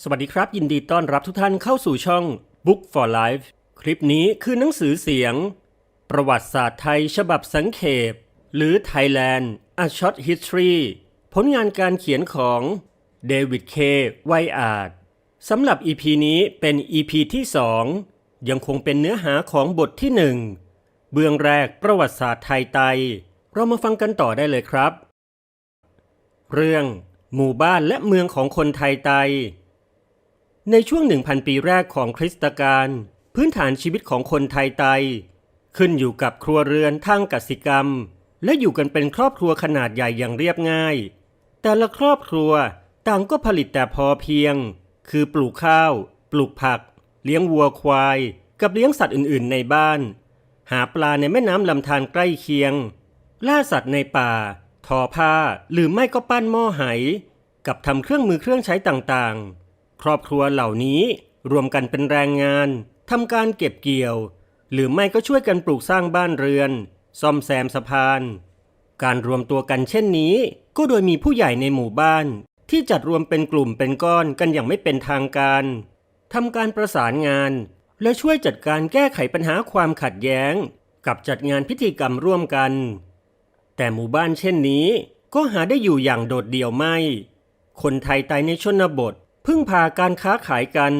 สวัสดีครับ ยินดีต้อนรับทุกท่านเข้าสู่ช่อง Book for Life คลิปนี้คือหนังสือเสียง ประวัติศาสตร์ไทยฉบับสังเขป หรือ Thailand A Short History ผลงานการเขียนของเดวิดเคไวอาดสำหรับ EP นี้เป็น EP ที่ 2 ยังคงเป็นเนื้อหาของบทที่ 1 เบื้องแรกประวัติศาสตร์ไทยไต เรามาฟังกันต่อได้เลยครับ เรื่อง หมู่บ้านและเมืองของคนไทยไต ในช่วง 1,000 ปีแรกของคริสตกาลพื้นฐานชีวิตของคนไทยไต ขึ้นอยู่กับครัวเรือนทางกสิกรรม และอยู่กันเป็นครอบครัวขนาดใหญ่อย่างเรียบง่าย แต่ละครอบครัวต่างก็ผลิตแต่พอเพียง คือปลูกข้าว ปลูกผัก เลี้ยงวัวควาย กับเลี้ยงสัตว์อื่น ๆ ในบ้าน หาปลาในแม่น้ำลำธารใกล้เคียง ล่าสัตว์ในป่า ทอผ้าหรือไม่ก็ปั้นหม้อไห กับทำเครื่องมือเครื่องใช้ต่างๆ ครอบครัวเหล่านี้รวมกันเป็นแรงงานทำการเก็บเกี่ยว หรือไม่ก็ช่วยกันปลูกสร้างบ้านเรือน ซ่อมแซมสะพาน การรวมตัวกันเช่นนี้ ก็โดยมีผู้ใหญ่ในหมู่บ้าน ที่จัดรวมเป็นกลุ่มเป็นก้อนกันอย่างไม่เป็นทางการทำการประสานงาน และช่วยจัดการแก้ไขปัญหาความขัดแย้ง กับจัดงานพิธีกรรมร่วมกัน แต่หมู่บ้านเช่นนี้ ก็หาได้อยู่อย่างโดดเดี่ยวไม่ คนไทยตายในชนบท พึ่งพาการค้าขายกัน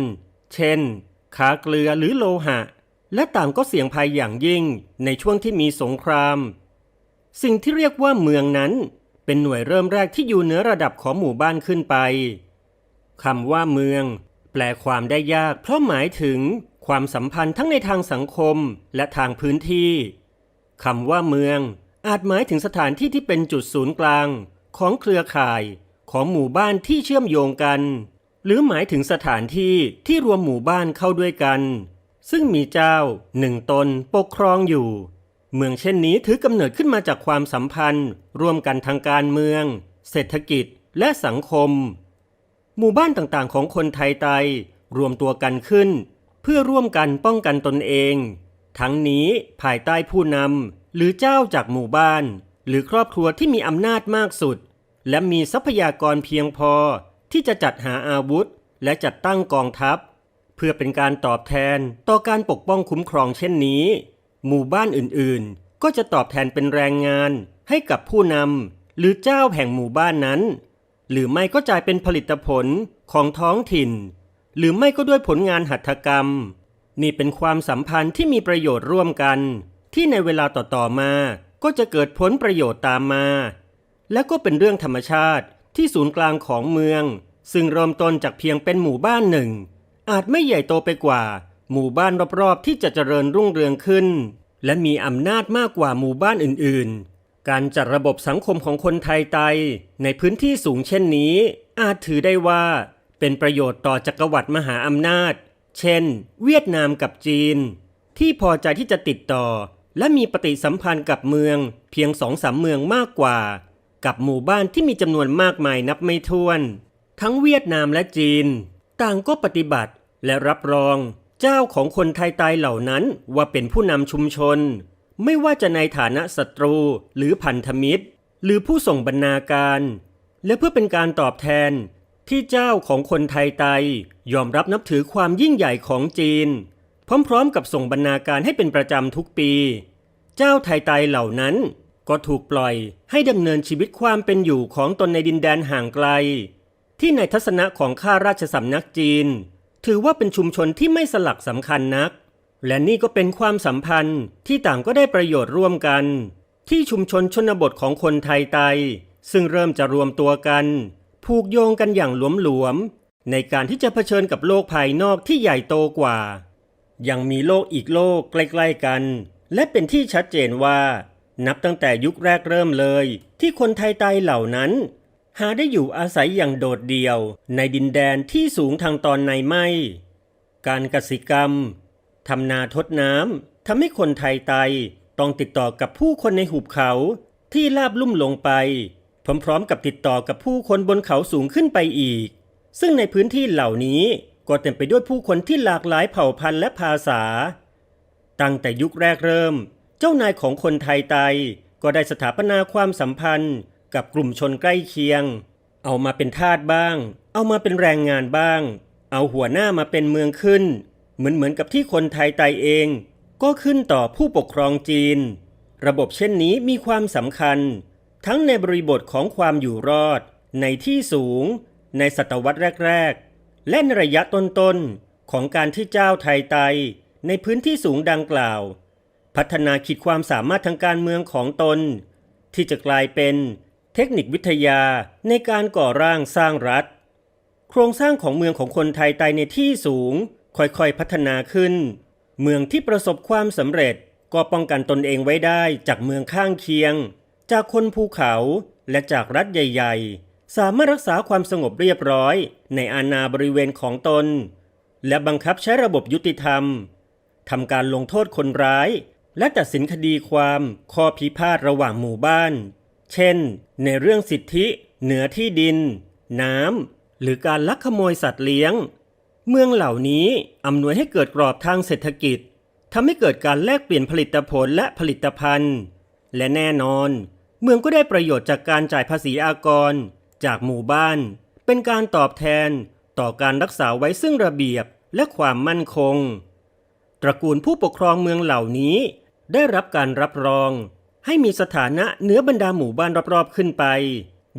เช่นค้าเกลือหรือโลหะ และต่างก็เสี่ยงภัยอย่างยิ่งในช่วงที่มีสงคราม สิ่งที่เรียกว่าเมืองนั้น เป็นหน่วยเริ่มแรกที่อยู่เหนือระดับของหมู่บ้านขึ้นไปคำว่าเมือง แปลความได้ยาก เพราะหมายถึงความสัมพันธ์ทั้งในทางสังคมและทางพื้นที่คำว่าเมือง อาจหมายถึงสถานที่ที่เป็นจุดศูนย์กลาง ของเครือข่าย ของหมู่บ้านที่เชื่อมโยงกัน หรือหมายถึงสถานที่ที่รวมหมู่บ้านเข้าด้วยกัน ซึ่งมีเจ้าหนึ่งตนปกครองอยู่ เมืองเช่นนี้ถือกำเนิดขึ้นมาจากความสัมพันธ์ ร่วมกันทางการเมือง เศรษฐกิจและสังคม หมู่บ้านต่างๆ ของคนไทยไตรวมตัวกันขึ้น เพื่อร่วมกันป้องกันตนเอง ทั้งนี้ภายใต้ผู้นำหรือเจ้าจากหมู่บ้าน หรือครอบครัวที่มีอำนาจมากสุด และมีทรัพยากรเพียงพอ ที่จะจัดหาอาวุธ และจัดตั้งกองทัพ เพื่อเป็นการตอบแทนต่อการปกป้องคุ้มครองเช่นนี้ หมู่บ้านอื่นๆ ก็จะตอบแทนเป็นแรงงานให้กับผู้นำหรือเจ้าแห่งหมู่บ้านนั้น หรือไม่ก็จ่ายเป็นผลิตผลของท้องถิ่น หรือไม่ก็ด้วยผลงานหัตถกรรม นี่เป็นความสัมพันธ์ที่มีประโยชน์ร่วมกัน ที่ในเวลาต่อๆมาก็จะเกิดผลประโยชน์ตามมา และก็เป็นเรื่องธรรมชาติ ที่ศูนย์กลางของเมือง ซึ่งเริ่มต้นจากเพียงเป็นหมู่บ้านหนึ่ง อาจไม่ใหญ่โตไปกว่า หมู่บ้านรอบๆที่จะเจริญรุ่งเรืองขึ้น และมีอำนาจมากกว่าหมู่บ้านอื่นๆ การจัดระบบสังคมของคนไทยไตในพื้นที่สูงเช่นนี้ อาจถือได้ว่า เป็นประโยชน์ต่อจักรวรรดิมหาอำนาจ เช่น เวียดนามกับจีน ที่พอใจที่จะติดต่อและมีปฏิสัมพันธ์กับเมืองเพียงสองสามเมืองมากกว่า กับหมู่บ้านที่มีจำนวนมากมายนับไม่ถ้วน ทั้งเวียดนามและจีน ต่างก็ปฏิบัติและรับรอง เจ้าของคนไทยตายเหล่านั้นว่าเป็นผู้นำชุมชน ไม่ว่าจะในฐานะศัตรูหรือพันธมิตร หรือผู้ส่งบรรณาการ และเพื่อเป็นการตอบแทนที่เจ้าของคนไทยไตยอมรับนับถือความยิ่งใหญ่ของจีน พร้อมๆ กับส่งบรรณาการให้เป็นประจำทุกปี เจ้าไทยไตเหล่านั้น ก็ถูกปล่อยให้ดำเนินชีวิตความเป็นอยู่ของตนในดินแดนห่างไกล ที่ในทัศนะของข้าราชสำนักจีน ถือว่าเป็นชุมชนที่ไม่สลักสำคัญนัก และนี่ก็เป็นความสัมพันธ์ที่ต่างก็ได้ประโยชน์ร่วมกัน ที่ชุมชนชนบทของคนไทยไตซึ่งเริ่มจะรวมตัวกัน ผูกโยงกันอย่างหลวมๆในการที่จะเผชิญกับโลกภายนอกที่ใหญ่โตกว่า ยังมีโลกอีกโลกใกล้ๆกัน และเป็นที่ชัดเจนว่า นับตั้งแต่ยุคแรกเริ่มเลย ที่คนไทยไตเหล่านั้น หาได้อยู่อาศัยอย่างโดดเดี่ยว ในดินแดนที่สูงทางตอนในไม่ การกสิกรรมทำนาทดน้ำทำให้คนไทยไตต้องติดต่อกับผู้คนในหุบเขาที่ลาบลุ่มลงไป พร้อมๆกับติดต่อกับผู้คนบนเขาสูงขึ้นไปอีก ซึ่งในพื้นที่เหล่านี้ก็เต็มไปด้วยผู้คนที่หลากหลายเผ่าพันธุ์และภาษา ตั้งแต่ยุคแรกเริ่ม เจ้านายของคนไทยไตก็ได้สถาปนาความสัมพันธ์กับกลุ่มชนใกล้เคียง เอามาเป็นทาสบ้าง เอามาเป็นแรงงานบ้าง เอาหัวหน้ามาเป็นเมืองขึ้น เหมือนเหมือนกับที่คนไทยไตเอง ก็ขึ้นต่อผู้ปกครองจีน ระบบเช่นนี้มีความสำคัญ ทั้งในบริบทของความอยู่รอด ในที่สูง ในศตวรรษแรก ๆ และในระยะต้นๆของการที่เจ้าไทยไตในพื้นที่สูงดังกล่าว พัฒนาขีดความสามารถทางการเมืองของตน ที่จะกลายเป็นเทคนิควิทยาในการก่อร่างสร้างรัฐ โครงสร้างของเมืองของคนไทยไตในที่สูง ค่อยๆพัฒนาขึ้น เมืองที่ประสบความสำเร็จก็ป้องกันตนเองไว้ได้จากเมืองข้างเคียง จากคนภูเขาและจากรัฐใหญ่ ๆ สามารถรักษาความสงบเรียบร้อยในอาณาบริเวณของตน และบังคับใช้ระบบยุติธรรมทำการลงโทษคนร้าย และตัดสินคดีความข้อพิพาทระหว่างหมู่บ้าน เช่น ในเรื่องสิทธิ เหนือที่ดิน น้ำ หรือการลักขโมยสัตว์เลี้ยง เมืองเหล่านี้อำนวยให้เกิดกรอบทางเศรษฐกิจทำให้เกิดการแลกเปลี่ยนผลิตผลและผลิตภัณฑ์ และแน่นอน เมืองก็ได้ประโยชน์จากการจ่ายภาษีอากร จากหมู่บ้าน เป็นการตอบแทนต่อการรักษาไว้ซึ่งระเบียบและความมั่นคง ตระกูลผู้ปกครองเมืองเหล่านี้ ได้รับการรับรอง ให้มีสถานะเหนือบรรดาหมู่บ้านรอบๆขึ้นไป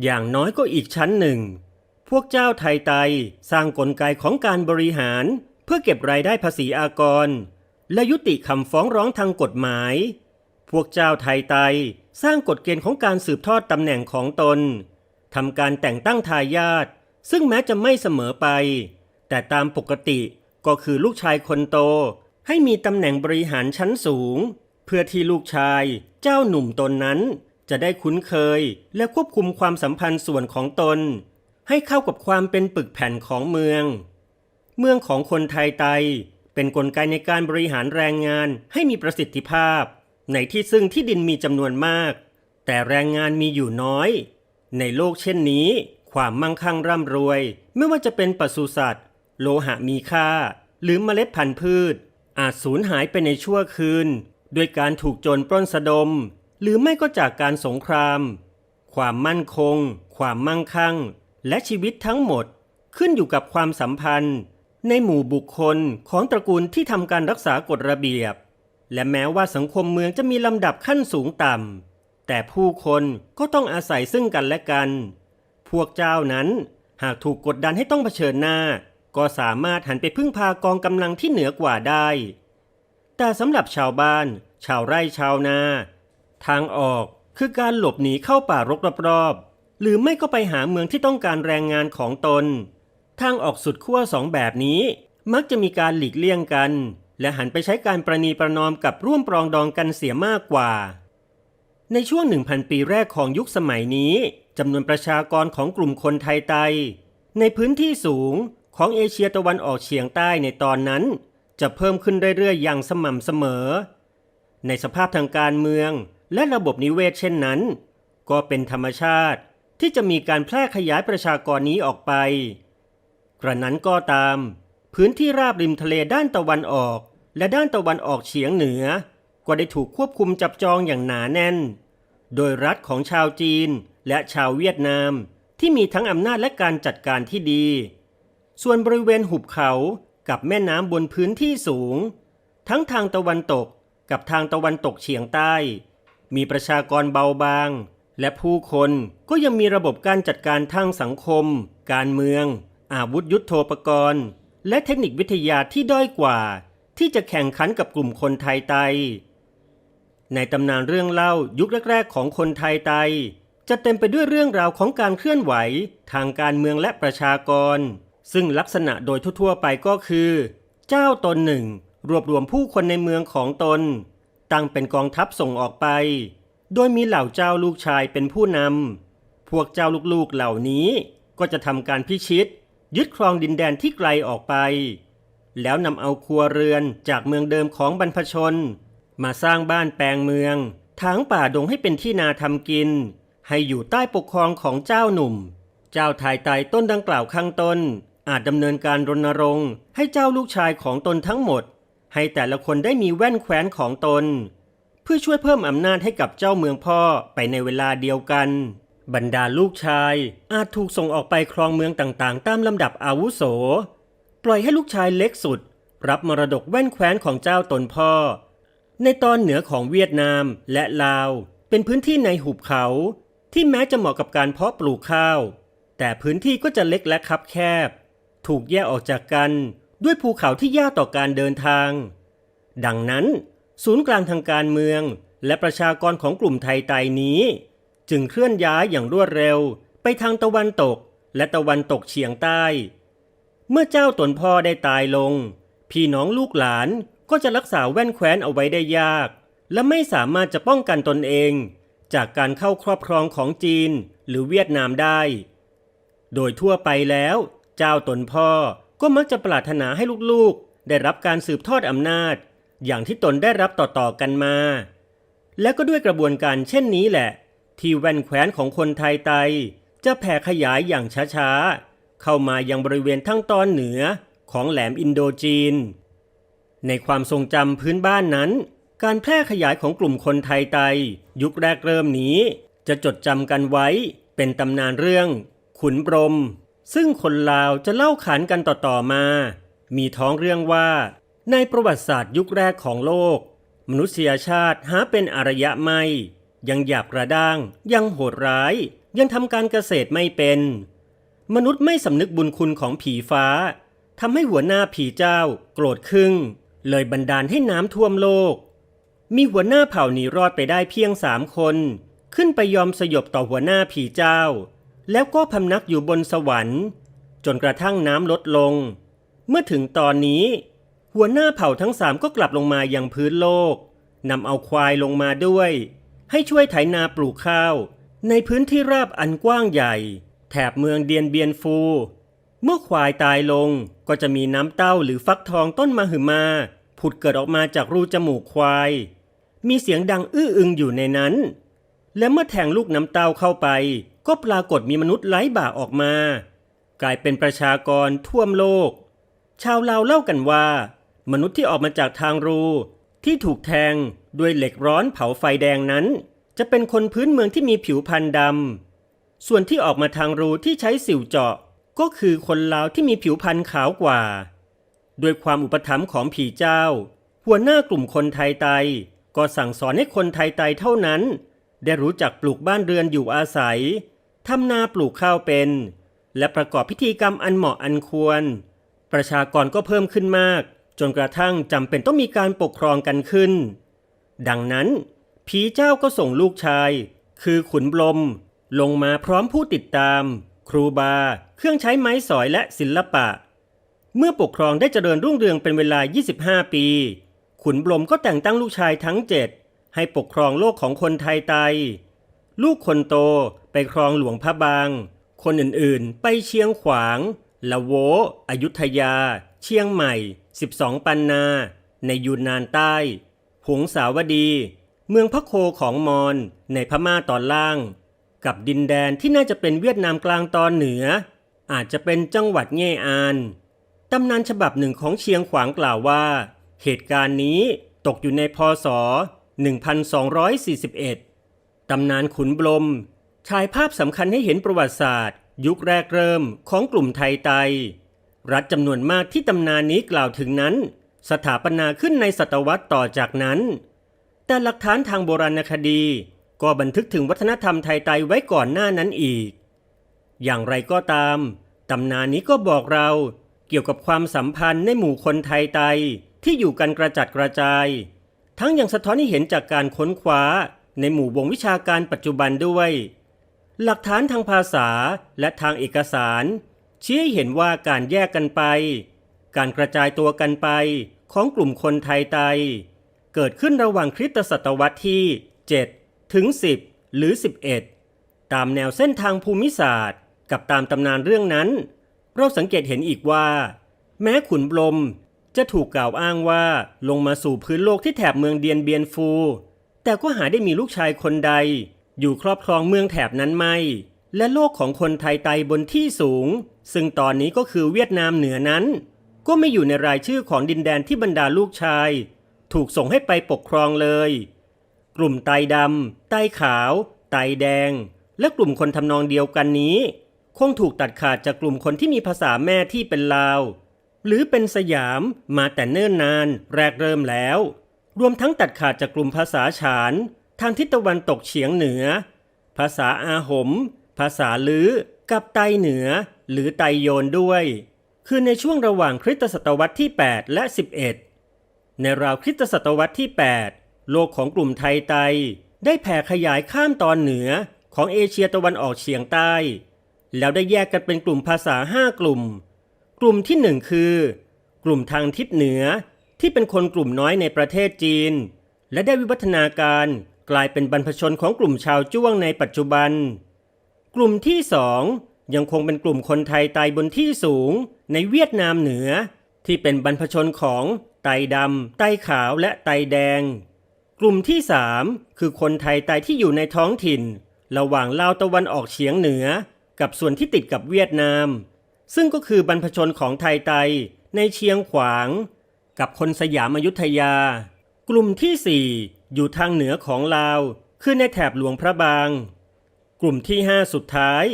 อย่างน้อยก็อีกชั้นหนึ่ง พวกเจ้าไทยไตสร้างกลไกของการบริหาร เพื่อเก็บรายได้ภาษีอากร และยุติคำฟ้องร้องทางกฎหมาย พวกเจ้าไทยไตสร้างกฎเกณฑ์ของการสืบทอดตำแหน่งของตนทำการแต่งตั้งทายาทซึ่งแม้จะไม่เสมอไป แต่ตามปกติก็คือลูกชายคนโตให้มีตำแหน่งบริหารชั้นสูง เพื่อที่ลูกชาย เจ้าหนุ่มตนนั้น จะได้คุ้นเคยและควบคุมความสัมพันธ์ส่วนของตน ให้เข้ากับความเป็นปึกแผ่นของเมือง เมืองของคนไทยไตเป็นนกลไกในการบริหารแรงงานให้มีประสิทธิภาพ ในที่ซึ่งที่ดินมีจำนวนมาก แต่แรงงานมีอยู่น้อย ในโลกเช่นนี้ ความมั่งคั่งร่ำรวย ไม่ว่าจะเป็นปศุสัตว์ โลหะมีค่า หรือเมล็ดพันธุ์พืช อาจสูญหายไปในชั่วคืน ด้วยการถูกโจรปล้นสะดม หรือไม่ก็จากการสงคราม ความมั่นคง ความมั่งคั่ง และชีวิตทั้งหมดขึ้นอยู่กับความสัมพันธ์ ในหมู่บุคคลของตระกูลที่ทำการรักษากฎระเบียบ และแม้ว่าสังคมเมืองจะมีลำดับขั้นสูงต่ำแต่ผู้คนก็ต้องอาศัยซึ่งกันและกัน พวกเจ้านั้นหากถูกกดดันให้ต้องเผชิญหน้า ก็สามารถหันไปพึ่งพากองกำลังที่เหนือกว่าได้ แต่สำหรับชาวบ้าน ชาวไร่ชาวนา ทางออกคือการหลบหนีเข้าป่ารกรอบๆหรือไม่ก็ไปหาเมืองที่ต้องการแรงงานของตน ทางออกสุดขั้วสองแบบนี้ มักจะมีการหลีกเลี่ยงกัน และหันไปใช้การประนีประนอมกับร่วมปรองดองกันเสียมากกว่า ในช่วง 1,000 ปีแรกของยุคสมัยนี้จำนวนประชากรของกลุ่มคนไทยไต ในพื้นที่สูงของเอเชียตะวันออกเฉียงใต้ในตอนนั้น จะเพิ่มขึ้นเรื่อยๆอย่างสม่ำเสมอ ในสภาพทางการเมืองและระบบนิเวศเช่นนั้น ก็เป็นธรรมชาติที่จะมีการแพร่ขยายประชากรนี้ออกไป กระนั้นก็ตาม พื้นที่ราบริมทะเลด้านตะวันออก และด้านตะวันออกเฉียงเหนือ ก็ได้ถูกควบคุมจับจองอย่างหนาแน่น โดยรัฐของชาวจีนและชาวเวียดนามที่มีทั้งอำนาจและการจัดการที่ดี ส่วนบริเวณหุบเขา กับแม่น้ำบนพื้นที่สูง ทั้งทางตะวันตกกับทางตะวันตกเฉียงใต้ มีประชากรเบาบาง และผู้คนก็ยังมีระบบการจัดการทางสังคม การเมือง อาวุธยุโทโธปกรณ์ และเทคนิควิทยาที่ด้อยกว่า ที่จะแข่งขันกับกลุ่มคนไทยไต ในตำนานเรื่องเล่ายุคแรก ๆ ของคนไทยไต จะเต็มไปด้วยเรื่องราวของการเคลื่อนไหว ทางการเมืองและประชากร ซึ่งลักษณะโดยทั่วๆไปก็คือ เจ้าตนหนึ่ง รวบรวมผู้คนในเมืองของตน ตั้งเป็นกองทัพส่งออกไป โดยมีเหล่าเจ้าลูกชายเป็นผู้นำพวกเจ้าลูกๆเหล่านี้ก็จะทำการพิชิต ยึดครองดินแดนที่ไกลออกไป แล้วนำเอาครัวเรือนจากเมืองเดิมของบรรพชน มาสร้างบ้านแปลงเมืองถางป่าดงให้เป็นที่นาทำกิน ให้อยู่ใต้ปกครองของเจ้าหนุ่ม เจ้าทายไตต้นดังกล่าวข้างต้น อาจดำเนินการรณรงค์ให้เจ้าลูกชายของตนทั้งหมด ให้แต่ละคนได้มีแว่นแคว้นของตน เพื่อช่วยเพิ่มอำนาจให้กับเจ้าเมืองพ่อไปในเวลาเดียวกัน บรรดาลูกชายอาจถูกส่งออกไปครองเมืองต่างๆ ตามลำดับอาวุโส ปล่อยให้ลูกชายเล็กสุด รับมรดกแว่นแคว้นของเจ้าตนพ่อ ในตอนเหนือของเวียดนามและลาว เป็นพื้นที่ในหุบเขาที่แม้จะเหมาะกับการเพาะปลูกข้าว แต่พื้นที่ก็จะเล็กและคับแคบ ถูกแยกออกจากกันด้วยภูเขาที่ยากต่อการเดินทาง ดังนั้น ศูนย์กลางทางการเมือง และประชากรของกลุ่มไทยไตนี้ จึงเคลื่อนย้ายอย่างรวดเร็ว ไปทางตะวันตกและตะวันตกเฉียงใต้ เมื่อเจ้าตนพ่อได้ตายลง พี่น้องลูกหลานก็จะรักษาแว่นแคว้นเอาไว้ได้ยาก และไม่สามารถจะป้องกันตนเอง จากการเข้าครอบครองของจีนหรือเวียดนามได้ โดยทั่วไปแล้ว เจ้าตนพ่อก็มักจะปรารถนาให้ลูกๆ ได้รับการสืบทอดอำนาจ อย่างที่ตนได้รับต่อๆกันมา และก็ด้วยกระบวนการเช่นนี้แหละ ที่แว่นแคว้นของคนไทยไตจะแผ่ขยายอย่างช้าๆ เข้ามายังบริเวณทั้งตอนเหนือของแหลมอินโดจีน ในความทรงจำพื้นบ้านนั้น การแพร่ขยายของกลุ่มคนไทยไตยุคแรกเริ่มนี้ จะจดจำกันไว้เป็นตำนานเรื่อง ขุนพรม ซึ่งคนลาวจะเล่าขานกันต่อๆมา มีท้องเรื่องว่า ในประวัติศาสตร์ยุคแรกของโลก มนุษยชาติหาเป็นอารยะไม่ ยังหยาบกระด้าง ยังโหดร้าย ยังทำการเกษตรไม่เป็น มนุษย์ไม่สำนึกบุญคุณของผีฟ้าทำให้หัวหน้าผีเจ้า โกรธขึ้นเลยบันดาลให้น้ำท่วมโลก มีหัวหน้าเผ่าหนีรอดไปได้เพียงสามคน ขึ้นไปยอมสยบต่อหัวหน้าผีเจ้า แล้วก็พำนักอยู่บนสวรรค์ จนกระทั่งน้ำลดลง เมื่อถึงตอนนี้ หัวหน้าเผ่าทั้งสามก็กลับลงมาอยังพื้นโลกนำเอาควายลงมาด้วย ให้ช่วยไถนาปลูกข้าว ในพื้นที่ราบอันกว้างใหญ่ แถบเมืองเดียนเบียนฟู เมื่อควายตายลงก็จะมีน้ำเต้าหรือฟักทองต้นมหึมา ผุดเกิดออกมาจากรูจมูกควาย มีเสียงดังอื้ออึงอยู่ในนั้น และเมื่อแทงลูกน้ำเต้าเข้าไป ก็ปรากฏมีมนุษย์ไร้บ่าออกมา กลายเป็นประชากรท่วมโลก ชาวลาวเล่ากันว่า มนุษย์ที่ออกมาจากทางรูที่ถูกแทงด้วยเหล็กร้อนเผาไฟแดงนั้น จะเป็นคนพื้นเมืองที่มีผิวพรรณดำ ส่วนที่ออกมาทางรูที่ใช้สิวเจาะ ก็คือคนลาวที่มีผิวพรรณขาวกว่า ด้วยความอุปถัมภ์ของผีเจ้า หัวหน้ากลุ่มคนไทยไตก็สั่งสอนให้คนไทยไตเท่านั้น ได้รู้จักปลูกบ้านเรือนอยู่อาศัย ทำนาปลูกข้าวเป็น และประกอบพิธีกรรมอันเหมาะอันควร ประชากรก็เพิ่มขึ้นมาก จนกระทั่งจำเป็นต้องมีการปกครองกันขึ้น ดังนั้น ผีเจ้าก็ส่งลูกชาย คือขุนบรมลงมาพร้อมผู้ติดตาม ครูบา เครื่องใช้ไม้สอยและศิลปะ เมื่อปกครองได้เจริญรุ่งเรืองเป็นเวลา 25 ปี ขุนบรมก็แต่งตั้งลูกชายทั้งเจ็ดให้ปกครองโลกของคนไทยไต ลูกคนโต ไปครองหลวงพระบาง คนอื่นๆ ไปเชียงขวาง ละโว อยุธยา เชียงใหม่ 12 ปันนา ในยูนนานใต้หงสาวดี เมืองพระโคของมอญในพม่าตอนล่าง กับดินแดนที่น่าจะเป็นเวียดนามกลางตอนเหนือ อาจจะเป็นจังหวัดเง่อานตำนานฉบับหนึ่งของเชียงขวางกล่าวว่า เหตุการณ์นี้ตกอยู่ในพศ 1241 ตำนานขุนบรม ฉายภาพสำคัญให้เห็นประวัติศาสตร์ ยุคแรกเริ่มของกลุ่มไทยไต รัฐจำนวนมากที่ตำนานนี้กล่าวถึงนั้น สถาปนาขึ้นในศตวรรษต่อจากนั้น แต่หลักฐานทางโบราณคดี ก็บันทึกถึงวัฒนธรรมไทยไตไว้ก่อนหน้านั้นอีก อย่างไรก็ตาม ตำนานนี้ก็บอกเราเกี่ยวกับความสัมพันธ์ในหมู่คนไทยไตที่อยู่กันกระจัดกระจาย ทั้งยังสะท้อนให้เห็นจากการค้นคว้าในหมู่วงวิชาการปัจจุบันด้วย หลักฐานทางภาษาและทางเอกสาร ชี้ให้เห็นว่าการแยกกันไป การกระจายตัวกันไปของกลุ่มคนไทยไต เกิดขึ้นระหว่างคริสตศตวรรษที่ 7 ถึง 10 หรือ 11 ตามแนวเส้นทางภูมิศาสตร์ กับตามตำนานเรื่องนั้น เราสังเกตเห็นอีกว่า แม้ขุนบรมจะถูกกล่าวอ้างว่าลงมาสู่พื้นโลกที่แถบเมืองเดียนเบียนฟู แต่ก็หาได้มีลูกชายคนใด อยู่ครอบครองเมืองแถบนั้นไม่ และโลกของคนไทยไตบนที่สูง ซึ่งตอนนี้ก็คือเวียดนามเหนือนั้น ก็ไม่อยู่ในรายชื่อของดินแดนที่บรรดาลูกชาย ถูกส่งให้ไปปกครองเลย กลุ่มไตดำไตขาว ไตแดง และกลุ่มคนทำนองเดียวกันนี้ คงถูกตัดขาดจากกลุ่มคนที่มีภาษาแม่ที่เป็นลาว หรือเป็นสยามมาแต่เนิ่นนาน แรกเริ่มแล้ว รวมทั้งตัดขาดจากกลุ่มภาษาฉาน ทางทิศตะวันตกเฉียงเหนือ ภาษาอาหม ภาษาลือกับไตเหนือ หรือไตโยนด้วย คือในช่วงระหว่างคริสตศตวรรษที่ 8 และ 11 ในราวคริสตศตวรรษที่ 8 โลกของกลุ่มไทยไต ได้แผ่ขยายข้ามตอนเหนือของเอเชียตะวันออกเฉียงใต้ แล้วได้แยกกันเป็นกลุ่มภาษา 5 กลุ่ม กลุ่มที่หนึ่งคือ กลุ่มทางทิศเหนือที่เป็นคนกลุ่มน้อยในประเทศจีน และได้วิวัฒนาการ กลายเป็นบรรพชนของกลุ่มชาวจ้วงในปัจจุบัน กลุ่มที่สองยังคงเป็นกลุ่มคนไทยไตบนที่สูง ในเวียดนามเหนือ ที่เป็นบรรพชนของไตดำไตขาวและไตแดง กลุ่มที่สามคือคนไทยไตที่อยู่ในท้องถิ่น ระหว่างลาวตะวันออกเฉียงเหนือ กับส่วนที่ติดกับเวียดนาม ซึ่งก็คือบรรพชนของไทยไตในเชียงขวาง กับคนสยามอยุธยา กลุ่มที่สี่ อยู่ทางเหนือของลาวคือในแถบหลวงพระบาง กลุ่มที่ 5 สุดท้าย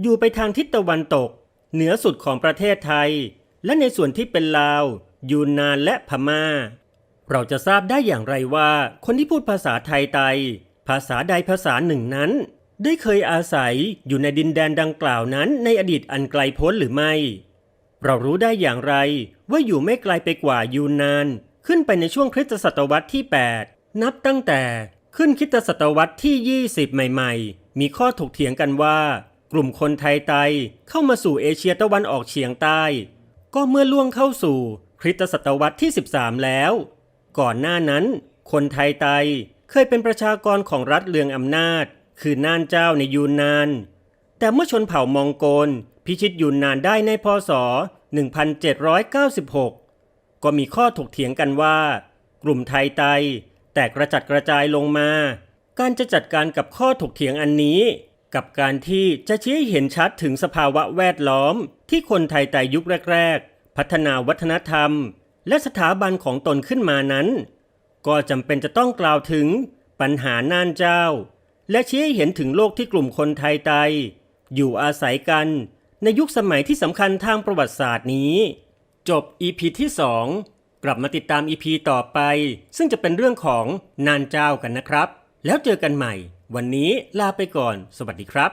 อยู่ไปทางทิศตะวันตก เหนือสุดของประเทศไทย และในส่วนที่เป็นลาว ยูนนานและพม่า เราจะทราบได้อย่างไรว่า คนที่พูดภาษาไทยไต ภาษาใดภาษาหนึ่งนั้น ได้เคยอาศัยอยู่ในดินแดนดังกล่าวนั้นในอดีตอันไกลโพ้นหรือไม่ เรารู้ได้อย่างไรว่าอยู่ไม่ไกลไปกว่ายูนนานขึ้นไปในช่วงคริสตศตวรรษที่ 8 นับตั้งแต่ขึ้นคริสตศตวรรษที่ 20 ใหม่ ๆ มีข้อถกเถียงกันว่า กลุ่มคนไทยไตเข้ามาสู่เอเชียตะวันออกเฉียงใต้ ก็เมื่อล่วงเข้าสู่คริสตศตวรรษที่ 13 แล้ว ก่อนหน้านั้น คนไทยไตเคยเป็นประชากรของรัฐเลืองอำนาจ คือน่านเจ้าในยูนนาน แต่เมื่อชนเผ่ามองโกลพิชิตยูนนานได้ในพศ 1796 ก็มีข้อถกเถียงกันว่า กลุ่มไทยไต แตกกระจัดกระจายลงมา การจะจัดการกับข้อถกเถียงอันนี้ กับการที่จะชี้ให้เห็นชัดถึงสภาวะแวดล้อม ที่คนไทยไตยุคแรก ๆ พัฒนาวัฒนธรรม และสถาบันของตนขึ้นมานั้น ก็จำเป็นจะต้องกล่าวถึงปัญหาน่านเจ้า และชี้ให้เห็นถึงโลกที่กลุ่มคนไทยไตอยู่อาศัยกันในยุคสมัยที่สำคัญทางประวัติศาสตร์นี้ จบ EP ที่ 2 กลับมาติดตาม EP ต่อไป ซึ่งจะเป็นเรื่องของนานเจ้ากันนะครับ แล้วเจอกันใหม่ วันนี้ลาไปก่อน สวัสดีครับ